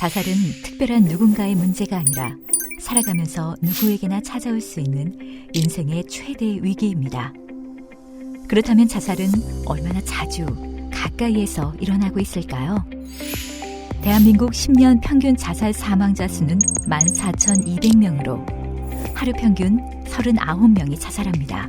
자살은 특별한 누군가의 문제가 아니라 살아가면서 누구에게나 찾아올 수 있는 인생의 최대의 위기입니다. 그렇다면 자살은 얼마나 자주 가까이에서 일어나고 있을까요? 대한민국 10년 평균 자살 사망자 수는 14,200명으로 하루 평균 39명이 자살합니다.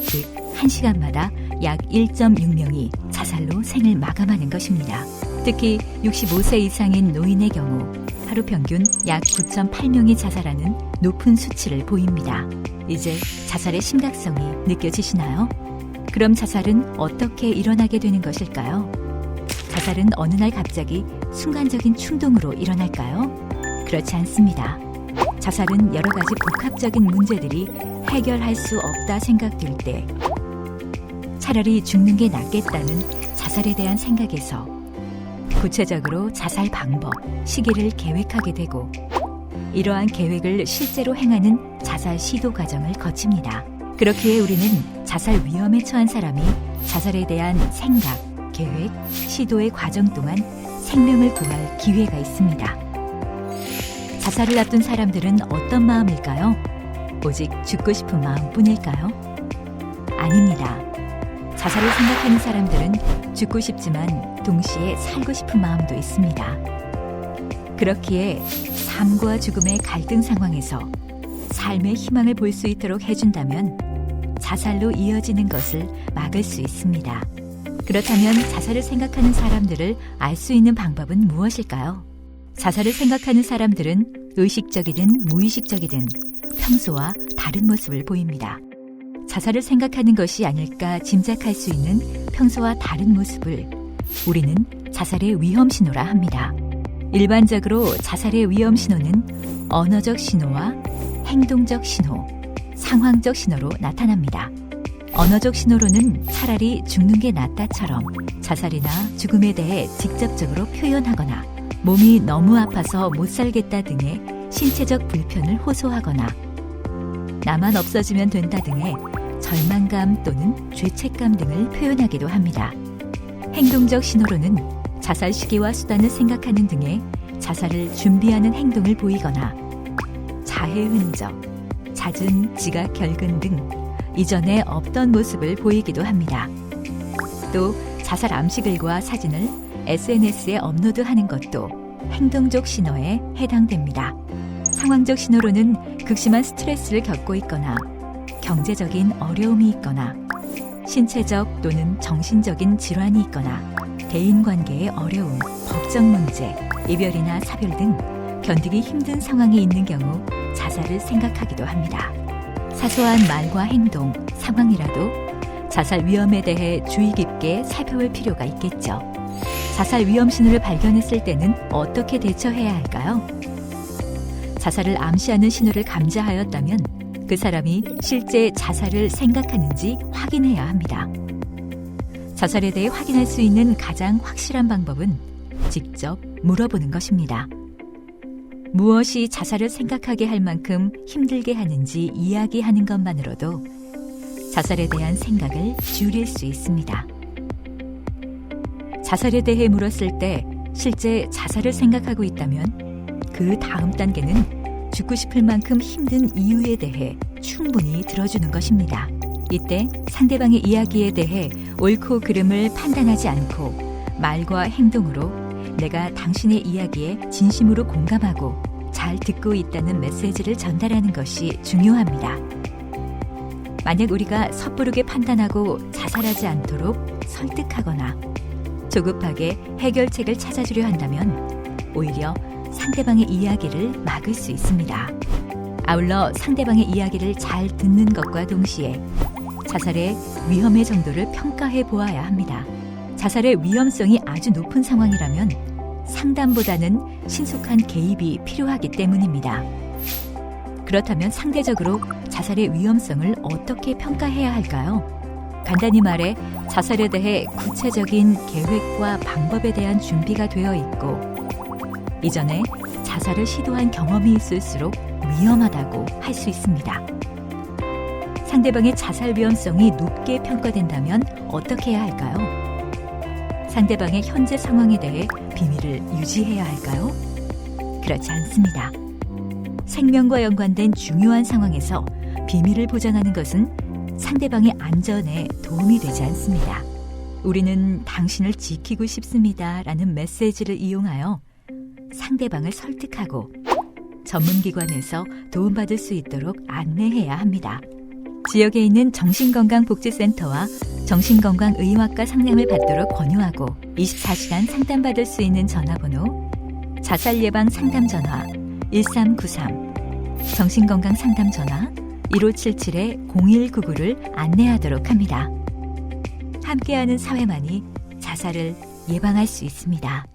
즉, 1시간마다 약 1.6명이 자살로 생을 마감하는 것입니다. 특히 65세 이상인 노인의 경우 하루 평균 약 9.8명이 자살하는 높은 수치를 보입니다. 이제 자살의 심각성이 느껴지시나요? 그럼 자살은 어떻게 일어나게 되는 것일까요? 자살은 어느 날 갑자기 순간적인 충동으로 일어날까요? 그렇지 않습니다. 자살은 여러 가지 복합적인 문제들이 해결할 수 없다 생각될 때 차라리 죽는 게 낫겠다는 자살에 대한 생각에서 구체적으로 자살 방법, 시기를 계획하게 되고 이러한 계획을 실제로 행하는 자살 시도 과정을 거칩니다. 그렇기에 우리는 자살 위험에 처한 사람이 자살에 대한 생각, 계획, 시도의 과정 동안 생명을 구할 기회가 있습니다. 자살을 앞둔 사람들은 어떤 마음일까요? 오직 죽고 싶은 마음뿐일까요? 아닙니다. 자살을 생각하는 사람들은 죽고 싶지만 동시에 살고 싶은 마음도 있습니다. 그렇기에 삶과 죽음의 갈등 상황에서 삶의 희망을 볼 수 있도록 해준다면 자살로 이어지는 것을 막을 수 있습니다. 그렇다면 자살을 생각하는 사람들을 알 수 있는 방법은 무엇일까요? 자살을 생각하는 사람들은 의식적이든 무의식적이든 평소와 다른 모습을 보입니다. 자살을 생각하는 것이 아닐까 짐작할 수 있는 평소와 다른 모습을 우리는 자살의 위험 신호라 합니다. 일반적으로 자살의 위험 신호는 언어적 신호와 행동적 신호, 상황적 신호로 나타납니다. 언어적 신호로는 차라리 죽는 게 낫다처럼 자살이나 죽음에 대해 직접적으로 표현하거나 몸이 너무 아파서 못 살겠다 등의 신체적 불편을 호소하거나 나만 없어지면 된다 등의 절망감 또는 죄책감 등을 표현하기도 합니다. 행동적 신호로는 자살 시기와 수단을 생각하는 등의 자살을 준비하는 행동을 보이거나 자해 흔적, 잦은 지각 결근 등 이전에 없던 모습을 보이기도 합니다. 또 자살 암시글과 사진을 SNS에 업로드하는 것도 행동적 신호에 해당됩니다. 상황적 신호로는 극심한 스트레스를 겪고 있거나 경제적인 어려움이 있거나 신체적 또는 정신적인 질환이 있거나 대인 관계의 어려움, 법적 문제, 이별이나 사별 등 견디기 힘든 상황이 있는 경우 자살을 생각하기도 합니다. 사소한 말과 행동, 상황이라도 자살 위험에 대해 주의 깊게 살펴볼 필요가 있겠죠. 자살 위험 신호를 발견했을 때는 어떻게 대처해야 할까요? 자살을 암시하는 신호를 감지하였다면 그 사람이 실제 자살을 생각하는지 확인해야 합니다. 자살에 대해 확인할 수 있는 가장 확실한 방법은 직접 물어보는 것입니다. 무엇이 자살을 생각하게 할 만큼 힘들게 하는지 이야기하는 것만으로도 자살에 대한 생각을 줄일 수 있습니다. 자살에 대해 물었을 때 실제 자살을 생각하고 있다면 그 다음 단계는 죽고 싶을 만큼 힘든 이유에 대해 충분히 들어주는 것입니다. 이때 상대방의 이야기에 대해 옳고 그름을 판단하지 않고 말과 행동으로 내가 당신의 이야기에 진심으로 공감하고 잘 듣고 있다는 메시지를 전달하는 것이 중요합니다. 만약 우리가 섣부르게 판단하고 자살하지 않도록 설득하거나 조급하게 해결책을 찾아주려 한다면 오히려 상대방의 이야기를 막을 수 있습니다. 아울러 상대방의 이야기를 잘 듣는 것과 동시에 자살의 위험의 정도를 평가해 보아야 합니다. 자살의 위험성이 아주 높은 상황이라면 상담보다는 신속한 개입이 필요하기 때문입니다. 그렇다면 상대적으로 자살의 위험성을 어떻게 평가해야 할까요? 간단히 말해 자살에 대해 구체적인 계획과 방법에 대한 준비가 되어 있고 이전에 자살을 시도한 경험이 있을수록 위험하다고 할 수 있습니다. 상대방의 자살 위험성이 높게 평가된다면 어떻게 해야 할까요? 상대방의 현재 상황에 대해 비밀을 유지해야 할까요? 그렇지 않습니다. 생명과 연관된 중요한 상황에서 비밀을 보장하는 것은 상대방의 안전에 도움이 되지 않습니다. 우리는 당신을 지키고 싶습니다. 라는 메시지를 이용하여 상대방을 설득하고 전문기관에서 도움받을 수 있도록 안내해야 합니다. 지역에 있는 정신건강복지센터와 정신건강의학과 상담을 받도록 권유하고 24시간 상담받을 수 있는 전화번호 자살 예방 상담 전화 1393 정신건강 상담 전화 1577-0199를 안내하도록 합니다. 함께하는 사회만이 자살을 예방할 수 있습니다.